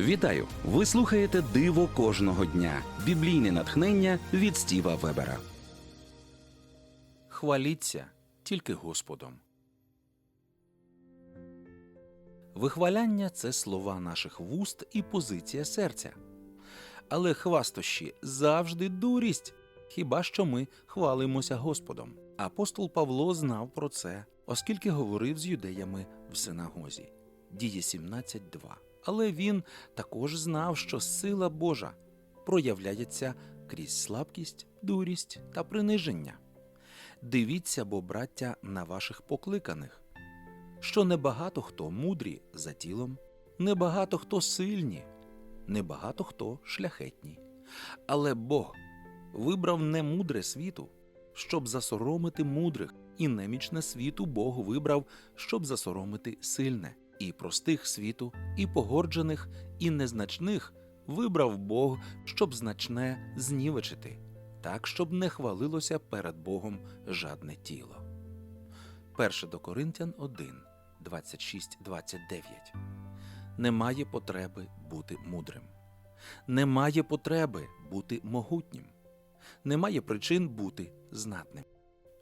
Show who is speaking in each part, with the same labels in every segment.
Speaker 1: Вітаю! Ви слухаєте Диво кожного дня. Біблійне натхнення від Стіва Вебера.
Speaker 2: Хваліться тільки Господом. Вихваляння це слова наших вуст і позиція серця. Але хвастощі завжди дурість. Хіба що ми хвалимося Господом. Апостол Павло знав про це, оскільки говорив з юдеями в синагозі. Дії 17.2. Але він також знав, що сила Божа проявляється крізь слабкість, дурість та приниження. Дивіться, бо, браття, на ваших покликаних, що небагато хто мудрі за тілом, небагато хто сильні, небагато хто шляхетні. Але Бог вибрав немудре світу, щоб засоромити мудрих, і немічне світу Бог вибрав, щоб засоромити сильне, і простих світу, і погорджених, і незначних вибрав Бог, щоб значне знівечити, так, щоб не хвалилося перед Богом жадне тіло. 1 до Коринтян 1, 26, 29. Немає потреби бути мудрим. Немає потреби бути могутнім. Немає причин бути знатним.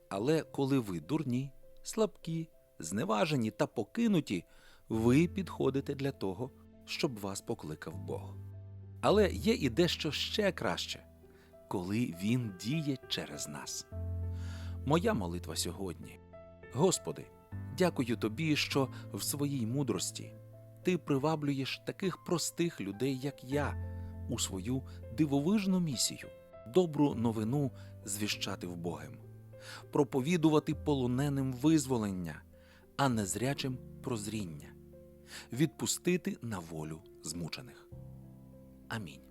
Speaker 2: Але коли ви дурні, слабкі, зневажені та покинуті, ви підходите для того, щоб вас покликав Бог. Але є і дещо ще краще, коли Він діє через нас. Моя молитва сьогодні. Господи, дякую Тобі, що в своїй мудрості Ти приваблюєш таких простих людей, як я, у свою дивовижну місію, добру новину звіщати в Богом, проповідувати полоненим визволення, а незрячим прозріння, відпустити на волю змучених. Амінь.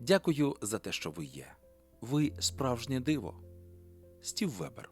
Speaker 2: Дякую за те, що ви є. Ви справжнє диво. Стів Вебер.